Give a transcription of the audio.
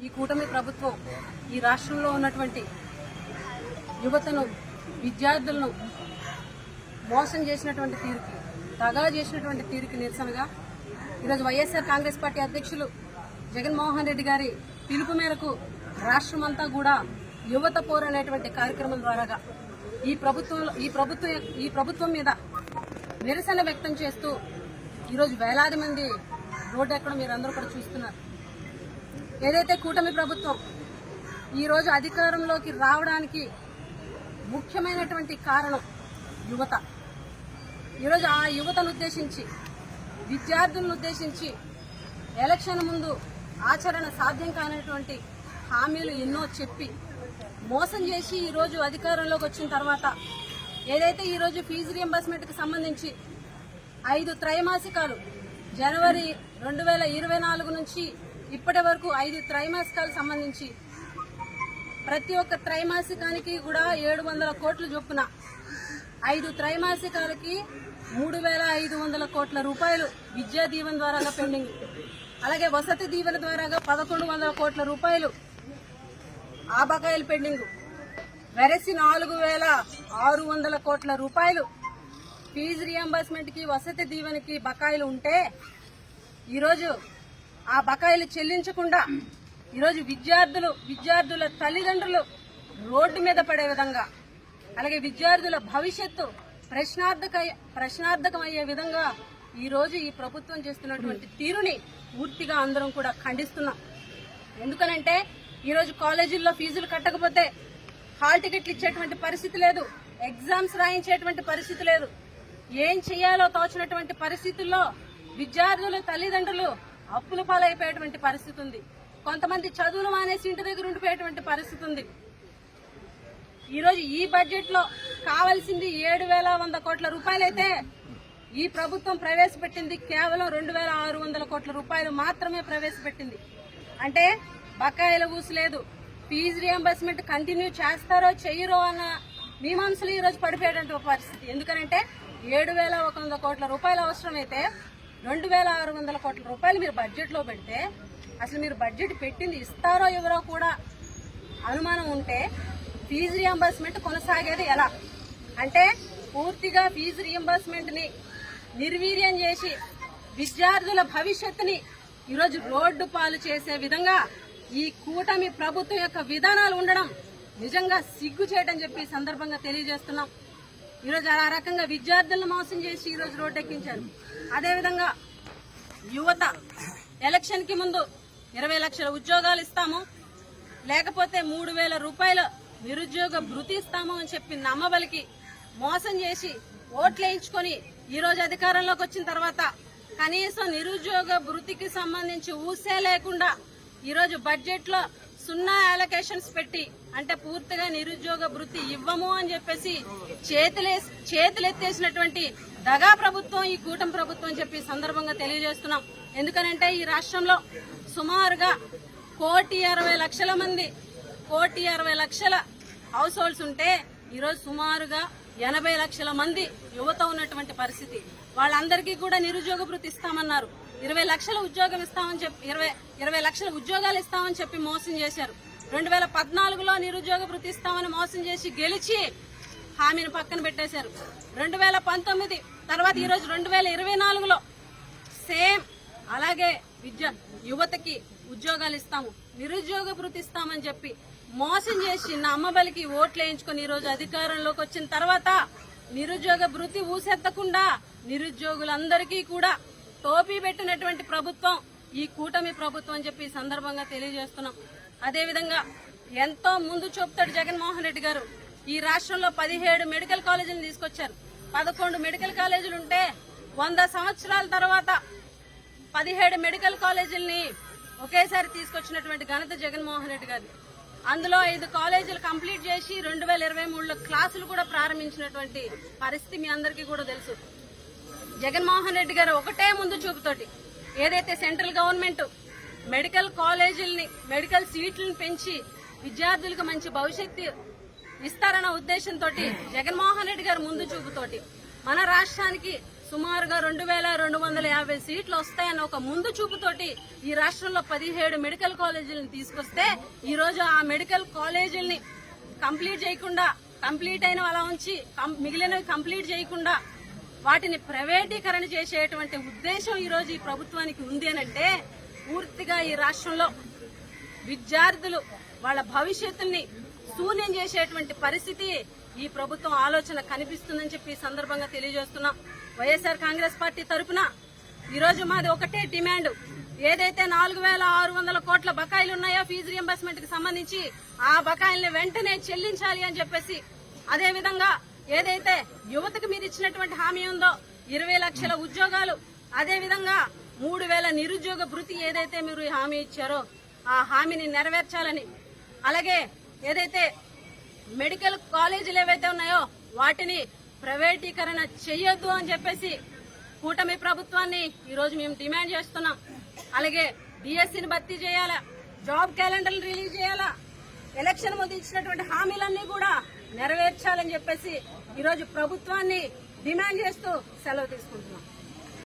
ఈ కూటమి ప్రభుత్వం ఈ రాష్ట్రంలో ఉన్నటువంటి యువతను విద్యార్థులను మోసం చేసినటువంటి తీరుకి దగా చేసినటువంటి తీరుకి నిరసనగా ఈరోజు వైఎస్ఆర్ కాంగ్రెస్ పార్టీ అధ్యక్షులు జగన్మోహన్ రెడ్డి గారి పిలుపు మేరకు రాష్ట్రమంతా కూడా యువత పోరు అనేటువంటి కార్యక్రమం ద్వారాగా ఈ ప్రభుత్వంలో ఈ ప్రభుత్వం ఈ ప్రభుత్వం మీద నిరసన వ్యక్తం చేస్తూ ఈరోజు వేలాది మంది రోడ్డు ఎక్కడం మీరు అందరూ కూడా చూస్తున్నారు. ఏదైతే కూటమి ప్రభుత్వం ఈరోజు అధికారంలోకి రావడానికి ముఖ్యమైనటువంటి కారణం యువత. ఈరోజు ఆ యువతను ఉద్దేశించి విద్యార్థులను ఉద్దేశించి ఎలక్షన్ ముందు ఆచరణ సాధ్యం కానటువంటి హామీలు ఎన్నో చెప్పి మోసం చేసి ఈరోజు అధికారంలోకి వచ్చిన తర్వాత ఏదైతే ఈరోజు ఫీజు రియంబర్స్మెంట్కి సంబంధించి ఐదు త్రైమాసికాలు జనవరి రెండు వేల ఇరవై నాలుగు నుంచి ఇప్పటి వరకు ఐదు త్రైమాసికాలు సంబంధించి ప్రతి ఒక్క త్రైమాసికానికి కూడా ఏడు వందల కోట్లు చొప్పున ఐదు త్రైమాసికాలకి మూడు వేల ఐదు వందల కోట్ల రూపాయలు విద్యా దీవెన ద్వారాగా పెండింగ్. అలాగే వసతి దీవెన ద్వారాగా పదకొండు వందల కోట్ల రూపాయలు ఆ బకాయిలు పెండింగ్. వెరసి నాలుగు వేల ఆరు వందల కోట్ల రూపాయలు ఫీజు రియంబర్స్మెంట్కి వసతి దీవెనకి బకాయిలు ఉంటే ఈరోజు ఆ బకాయిలు చెల్లించకుండా ఈరోజు విద్యార్థులు విద్యార్థుల తల్లిదండ్రులు రోడ్డు మీద పడే విధంగా అలాగే విద్యార్థుల భవిష్యత్తు ప్రశ్నార్థక ప్రశ్నార్థకమయ్యే విధంగా ఈరోజు ఈ ప్రభుత్వం చేస్తున్నటువంటి తీరుని పూర్తిగా అందరం కూడా ఖండిస్తున్నాం. ఎందుకనంటే ఈరోజు కాలేజీల్లో ఫీజులు కట్టకపోతే హాల్ టికెట్లు ఇచ్చేటువంటి పరిస్థితి లేదు ఎగ్జామ్స్ రాయించేటువంటి పరిస్థితి లేదు. ఏం చేయాలో తోచినటువంటి పరిస్థితుల్లో విద్యార్థుల తల్లిదండ్రులు అప్పుల పాలైపోయేటువంటి పరిస్థితి ఉంది కొంతమంది చదువులు మానేసి ఇంటి దగ్గర ఉండిపోయేటువంటి పరిస్థితి ఉంది ఈరోజు ఈ బడ్జెట్లో కావాల్సింది ఏడు వేల వంద కోట్ల రూపాయలైతే ఈ ప్రభుత్వం ప్రవేశపెట్టింది. కేవలం రెండు వేల ఆరు వందల కోట్ల రూపాయలు మాత్రమే ప్రవేశపెట్టింది. అంటే బకాయిల ఊసలేదు ఫీజు రియంబర్స్మెంట్ కంటిన్యూ చేస్తారో చెయ్యరో అన్న మీమాంసలు ఈరోజు పడిపోయేటువంటి పరిస్థితి. ఎందుకనంటే ఏడు వేల ఒక వంద కోట్ల రూపాయలు అవసరమైతే రెండు వేల ఆరు వందల కోట్ల రూపాయలు మీరు బడ్జెట్లో పెడితే అసలు మీరు బడ్జెట్ పెట్టింది ఇస్తారో ఎవరో కూడా అనుమానం ఉంటే ఫీజు రియంబర్స్మెంట్ కొనసాగేది ఎలా? అంటే పూర్తిగా ఫీజు రియంబర్స్మెంట్ని నిర్వీర్యం చేసి విద్యార్థుల భవిష్యత్తుని ఈరోజు రోడ్డు పాలు చేసే విధంగా ఈ కూటమి ప్రభుత్వం యొక్క విధానాలు ఉండడం నిజంగా సిగ్గు చేయడం చెప్పి సందర్భంగా తెలియజేస్తున్నాం. ఈరోజు ఆ రకంగా విద్యార్థులను మోసం చేసి ఈరోజు రోడ్డు ఎక్కించారు అదేవిధంగా యువత ఎలక్షన్కి ముందు ఇరవై లక్షల ఉద్యోగాలు ఇస్తాము లేకపోతే మూడు వేల రూపాయల నిరుద్యోగ భృతి ఇస్తాము అని చెప్పి నమ్మబలికి మోసం చేసి ఓట్లు వేయించుకొని ఈరోజు అధికారంలోకి వచ్చిన తర్వాత కనీసం నిరుద్యోగ భృతికి సంబంధించి ఊసే లేకుండా ఈరోజు బడ్జెట్లో సున్నా అలొకేషన్స్ పెట్టి అంటే పూర్తిగా నిరుద్యోగ భృతి ఇవ్వము అని చెప్పేసి చేతులే చేతులెత్తేసినటువంటి దగా ప్రభుత్వం ఈ కూటమి ప్రభుత్వం అని చెప్పి సందర్భంగా తెలియజేస్తున్నాం. ఎందుకనంటే ఈ రాష్ట్రంలో సుమారుగా కోటి అరవై లక్షల మంది కోటి అరవై లక్షల హౌస్ హోల్డ్స్ ఉంటే ఈరోజు సుమారుగా ఎనభై లక్షల మంది యువత ఉన్నటువంటి పరిస్థితి. వాళ్ళందరికీ కూడా నిరుద్యోగ భృతి ఇస్తామన్నారు. ఇరవై లక్షల ఉద్యోగం ఇస్తామని చెప్పి ఇరవై ఇరవై లక్షల ఉద్యోగాలు ఇస్తామని చెప్పి మోసం చేశారు. రెండు వేల పద్నాలుగులో నిరుద్యోగ వృత్తి ఇస్తామని మోసం చేసి గెలిచి హామీని పక్కన పెట్టేశారు. రెండు వేల పంతొమ్మిది తర్వాత ఈరోజు రెండు వేల ఇరవై నాలుగులో సేమ్ అలాగే విద్య యువతకి ఉద్యోగాలు ఇస్తాము. నిరుద్యోగ వృత్తి ఇస్తామని చెప్పి మోసం చేసి నా అమ్మబలికి ఓట్లు వేయించుకొని ఈరోజు అధికారంలోకి వచ్చిన తర్వాత నిరుద్యోగ భృతి ఊసెత్తకుండా నిరుద్యోగులందరికీ కూడా టోపీ పెట్టినటువంటి ప్రభుత్వం ఈ కూటమి ప్రభుత్వం అని చెప్పి సందర్భంగా తెలియజేస్తున్నాం. అదేవిధంగా ఎంతో ముందు చూపుతాడు జగన్మోహన్ రెడ్డి గారు. ఈ రాష్ట్రంలో పదిహేడు మెడికల్ కాలేజీలు తీసుకొచ్చారు. పదకొండు మెడికల్ కాలేజీలు ఉంటే వంద సంవత్సరాల తర్వాత పదిహేడు మెడికల్ కాలేజీలని ఒకేసారి తీసుకొచ్చినటువంటి ఘనత జగన్మోహన్ రెడ్డి గారు అందులో ఐదు కాలేజీలు కంప్లీట్ చేసి రెండు వేల ఇరవై మూడులో క్లాసులు కూడా ప్రారంభించినటువంటి పరిస్థితి మీ అందరికీ కూడా తెలుసు. జగన్మోహన్ రెడ్డి గారు ఒకటే ముందు చూపుతోటి ఏదైతే సెంట్రల్ గవర్నమెంట్ మెడికల్ కాలేజీలని మెడికల్ సీట్లను పెంచి విద్యార్థులకు మంచి భవిష్యత్తు ఇస్తారన్న ఉద్దేశంతో జగన్మోహన్ రెడ్డి గారు ముందు చూపుతోటి మన రాష్ట్రానికి సుమారుగా రెండు వేల రెండు వందల యాభై సీట్లు వస్తాయన్న ఒక ముందు చూపుతోటి ఈ రాష్ట్రంలో పదిహేడు మెడికల్ కాలేజీలను తీసుకొస్తే ఈ రోజు ఆ మెడికల్ కాలేజీల్ని కంప్లీట్ చేయకుండా కంప్లీట్ అయిన అలా ఉంచి మిగిలినవి కంప్లీట్ చేయకుండా వాటిని ప్రైవేటీకరణ చేసేటువంటి ఉద్దేశం ఈ రోజు ఈ ప్రభుత్వానికి ఉంది అంటే పూర్తిగా ఈ రాష్ట్రంలో విద్యార్థులు వాళ్ళ భవిష్యత్తుని శూన్యం చేసేటువంటి పరిస్థితి ఈ ప్రభుత్వం ఆలోచన కనిపిస్తుందని చెప్పి సందర్భంగా తెలియజేస్తున్నాం. వైఎస్ఆర్ కాంగ్రెస్ పార్టీ తరపున ఈరోజు మాది ఒకటే డిమాండ్. ఏదైతే నాలుగు వేల ఆరు వందల కోట్ల బకాయిలు ఉన్నాయో ఫీజు రియంబర్స్మెంట్కి సంబంధించి ఆ బకాయిల్ని వెంటనే చెల్లించాలి అని చెప్పేసి అదేవిధంగా ఏదైతే యువతకు మీరు ఇచ్చినటువంటి హామీ ఉందో ఇరవై లక్షల ఉద్యోగాలు అదే విధంగా మూడు వేల నిరుద్యోగ భృతి ఏదైతే మీరు హామీ ఇచ్చారో ఆ హామీని నెరవేర్చాలని అలాగే ఏదైతే మెడికల్ కాలేజీలు ఏవైతే ఉన్నాయో వాటిని ప్రైవేటీకరణ చెయ్యొద్దు అని చెప్పేసి కూటమి ప్రభుత్వాన్ని ఈరోజు మేము డిమాండ్ చేస్తున్నాం. అలాగే డిఎస్సిని భర్తీ చేయాలా జాబ్ క్యాలెండర్లు రిలీజ్ చేయాలా ఎలక్షన్ ముందు ఇచ్చినటువంటి హామీలన్నీ కూడా నెరవేర్చాలని చెప్పేసి ఈరోజు ప్రభుత్వాన్ని డిమాండ్ చేస్తూ సెలవు తీసుకుంటున్నాం.